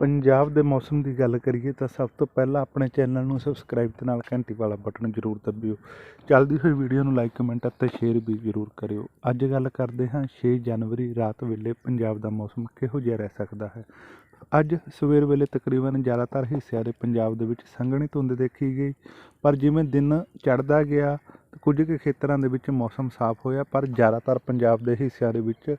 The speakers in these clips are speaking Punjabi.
ਪੰਜਾਬ ਦੇ ਮੌਸਮ ਦੀ ਗੱਲ ਕਰੀਏ ਤਾਂ ਸਭ ਤੋਂ ਪਹਿਲਾਂ ਆਪਣੇ ਚੈਨਲ ਨੂੰ ਸਬਸਕ੍ਰਾਈਬ ਤੇ ਨਾਲ ਘੰਟੀ ਵਾਲਾ ਬਟਨ ਜ਼ਰੂਰ ਦਬਿਓ। ਚੱਲਦੀ ਹੋਈ ਵੀਡੀਓ ਨੂੰ ਲਾਈਕ ਕਮੈਂਟ ਅਤੇ ਸ਼ੇਅਰ ਵੀ ਜ਼ਰੂਰ ਕਰਿਓ। ਅੱਜ ਗੱਲ ਕਰਦੇ ਹਾਂ 6 ਜਨਵਰੀ, ਰਾਤ ਵੇਲੇ ਪੰਜਾਬ ਦਾ ਮੌਸਮ ਕਿਹੋ ਜਿਹਾ ਰਹਿ ਸਕਦਾ ਹੈ? ਅੱਜ ਸਵੇਰ ਵੇਲੇ ਤਕਰੀਬਨ ਜ਼ਿਆਦਾਤਰ ਹਿੱਸਿਆਂ ਦੇ ਪੰਜਾਬ ਦੇ ਵਿੱਚ ਸੰਘਣੀ ਧੁੰਦ ਦੇਖੀ ਗਈ, ਪਰ ਜਿਵੇਂ ਦਿਨ ਚੜ੍ਹਦਾ ਗਿਆ ਕੁਝ ਕੁ ਖੇਤਰਾਂ ਦੇ ਵਿੱਚ ਮੌਸਮ ਸਾਫ਼ ਹੋਇਆ, ਪਰ ਜ਼ਿਆਦਾਤਰ ਪੰਜਾਬ ਦੇ ਹਿੱਸਿਆਂ ਦੇ ਵਿੱਚ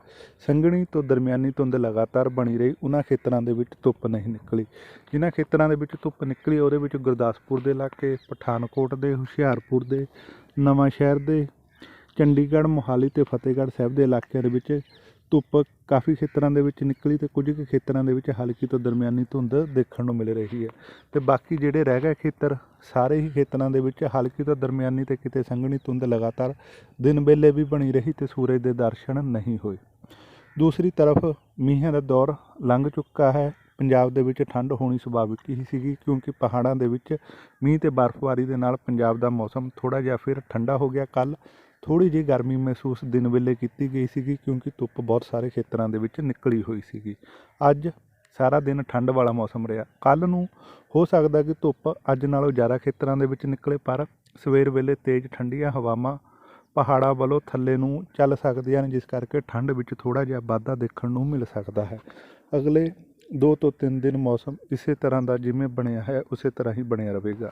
ਸੰਘਣੀ ਤੋਂ ਦਰਮਿਆਨੀ ਧੁੰਦ ਲਗਾਤਾਰ ਬਣੀ ਰਹੀ। ਉਹਨਾਂ ਖੇਤਰਾਂ ਦੇ ਵਿੱਚ ਧੁੱਪ ਨਹੀਂ ਨਿਕਲੀ। ਜਿਨ੍ਹਾਂ ਖੇਤਰਾਂ ਦੇ ਵਿੱਚ ਧੁੱਪ ਨਿਕਲੀ, ਉਹਦੇ ਵਿੱਚ ਗੁਰਦਾਸਪੁਰ ਦੇ ਇਲਾਕੇ, ਪਠਾਨਕੋਟ ਦੇ, ਹੁਸ਼ਿਆਰਪੁਰ ਦੇ ਨਵਾਂ ਸ਼ਹਿਰ ਦੇ, ਚੰਡੀਗੜ੍ਹ, ਮੋਹਾਲੀ ਤੇ ਫਤਿਹਗੜ੍ਹ ਸਾਹਿਬ ਦੇ ਇਲਾਕਿਆਂ ਦੇ ਵਿੱਚ ਧੁੱਪ ਕਾਫੀ ਖੇਤਰਾਂ ਦੇ ਵਿੱਚ ਨਿਕਲੀ ਤੇ ਕੁਝ ਕੁ ਖੇਤਰਾਂ ਦੇ ਵਿੱਚ ਹਲਕੀ ਤੋਂ ਦਰਮਿਆਨੀ ਧੁੰਦ ਦੇਖਣ ਨੂੰ ਮਿਲ ਰਹੀ ਹੈ। ਤੇ ਬਾਕੀ ਜਿਹੜੇ ਰਹਿ ਗਏ ਖੇਤਰ, ਸਾਰੇ ਹੀ ਖੇਤਰਾਂ ਦੇ ਵਿੱਚ ਹਲਕੀ ਤੋਂ ਦਰਮਿਆਨੀ ਤੇ ਕਿਤੇ ਸੰਘਣੀ ਧੁੰਦ ਲਗਾਤਾਰ ਦਿਨ ਵੇਲੇ ਵੀ ਬਣੀ ਰਹੀ ਤੇ ਸੂਰਜ ਦੇ ਦਰਸ਼ਨ ਨਹੀਂ ਹੋਏ। ਦੂਸਰੀ ਤਰਫ ਮੀਂਹਾਂ ਦਾ ਦੌਰ ਲੰਘ ਚੁੱਕਾ ਹੈ। ਪੰਜਾਬ ਦੇ ਵਿੱਚ ਠੰਡ ਹੋਣੀ ਸੁਭਾਵਿਕ ਹੀ ਸੀਗੀ ਕਿਉਂਕਿ ਪਹਾੜਾਂ ਦੇ ਵਿੱਚ ਮੀਂਹ ਤੇ ਬਰਫ਼ਬਾਰੀ ਦੇ ਨਾਲ ਪੰਜਾਬ ਦਾ ਮੌਸਮ ਥੋੜਾ ਜਿਹਾ ਫਿਰ ਠੰਡਾ ਹੋ ਗਿਆ। ਕੱਲ ਥੋੜੀ ਜਿਹੀ ਗਰਮੀ ਮਹਿਸੂਸ ਦਿਨ ਵੇਲੇ ਕੀਤੀ ਗਈ ਸੀਗੀ ਕਿਉਂਕਿ ਧੁੱਪ ਬਹੁਤ ਸਾਰੇ ਖੇਤਰਾਂ ਦੇ ਵਿੱਚ ਨਿਕਲੀ ਹੋਈ ਸੀਗੀ। ਅੱਜ ਸਾਰਾ ਦਿਨ ਠੰਡ ਵਾਲਾ ਮੌਸਮ ਰਿਹਾ। ਕੱਲ ਨੂੰ ਹੋ ਸਕਦਾ ਕਿ ਧੁੱਪ ਅੱਜ ਨਾਲੋਂ ਜ਼ਿਆਦਾ ਖੇਤਰਾਂ ਦੇ ਵਿੱਚ ਨਿਕਲੇ, ਪਰ ਸਵੇਰ ਵੇਲੇ ਤੇਜ਼ ਠੰਡੀਆਂ ਹਵਾਵਾਂ ਪਹਾੜਾਂ ਵੱਲੋਂ ਥੱਲੇ ਨੂੰ ਚੱਲ ਸਕਦੀਆਂ ਨੇ ਜਿਸ ਕਰਕੇ ਠੰਡ ਵਿੱਚ ਥੋੜਾ ਜਿਹਾ ਵਾਧਾ ਦੇਖਣ ਨੂੰ ਮਿਲ ਸਕਦਾ ਹੈ। ਅਗਲੇ 2 ਤੋਂ 3 ਦਿਨ ਮੌਸਮ ਇਸੇ ਤਰ੍ਹਾਂ ਦਾ ਜਿਵੇਂ ਬਣਿਆ ਹੈ, ਉਸੇ ਤਰ੍ਹਾਂ ਹੀ ਬਣਿਆ ਰਹੇਗਾ।